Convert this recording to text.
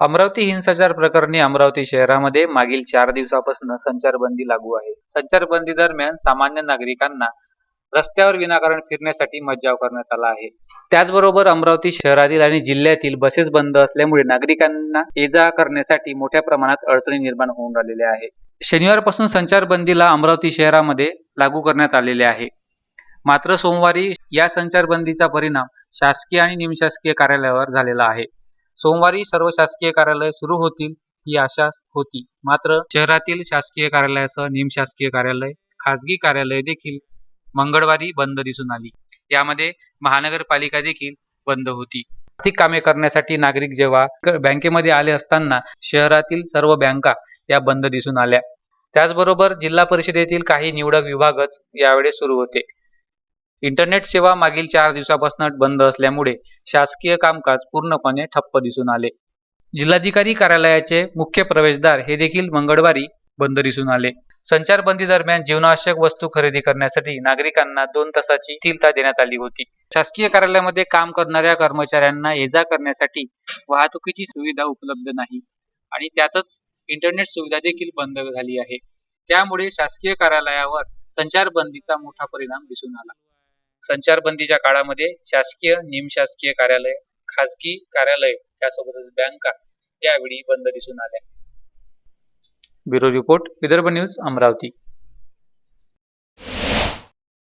अमरावती हिंसाचार प्रकरणी अमरावती शहरामध्ये मागील चार दिवसापासून संचारबंदी लागू आहे. संचारबंदी दरम्यान सामान्य नागरिकांना रस्त्यावर विनाकारण फिरण्यासाठी मज्जाव करण्यात आला आहे. त्याचबरोबर अमरावती शहरातील आणि जिल्ह्यातील बसेस बंद असल्यामुळे नागरिकांना ये जा करण्यासाठी मोठ्या प्रमाणात अडचणी निर्माण होऊन राहिलेल्या आहे शनिवारपासून संचारबंदीला अमरावती शहरामध्ये लागू करण्यात आलेले आहे. मात्र सोमवारी या संचारबंदीचा परिणाम शासकीय आणि निमशासकीय कार्यालयावर झालेला आहे. सोमवारी सर्व शासकीय कार्यालय सुरू होतील ही आशा होती. मात्र शहरातील शासकीय कार्यालयासह निमशासकीय कार्यालय खाजगी कार्यालय देखील मंगळवारी बंद दिसून आली. यामध्ये महानगरपालिका देखील बंद होती. आर्थिक कामे करण्यासाठी नागरिक जेव्हा बँकेमध्ये आले असताना शहरातील सर्व बँका या बंद दिसून आल्या. त्याचबरोबर जिल्हा परिषदेतील काही निवडक विभागच यावेळेस सुरू होते. इंटरनेट सेवा मागील चार दिवसापासून बंद असल्यामुळे शासकीय कामकाज पूर्णपणे ठप्प दिसून आले. जिल्हाधिकारी कार्यालयाचे मुख्य प्रवेशद्वार हे देखील मंगळवारी बंद दिसून आले. संचारबंदी दरम्यान जीवनावश्यक वस्तू खरेदी करण्यासाठी नागरिकांना दोन तासाची स्थिरता देण्यात आली होती. शासकीय कार्यालयामध्ये काम करणाऱ्या कर्मचाऱ्यांना ये जा करण्यासाठी वाहतुकीची सुविधा उपलब्ध नाही आणि त्यातच इंटरनेट सुविधा देखील बंद झाली आहे. त्यामुळे शासकीय कार्यालयावर संचारबंदीचा मोठा परिणाम दिसून आला. संचारबंदीच्या काळामध्ये शासकीय निमशासकीय कार्यालय खाजगी कार्यालय त्यासोबतच बँका यावेळी बंद दिसून आल्या. Bureau report Vidarbha news Amravati.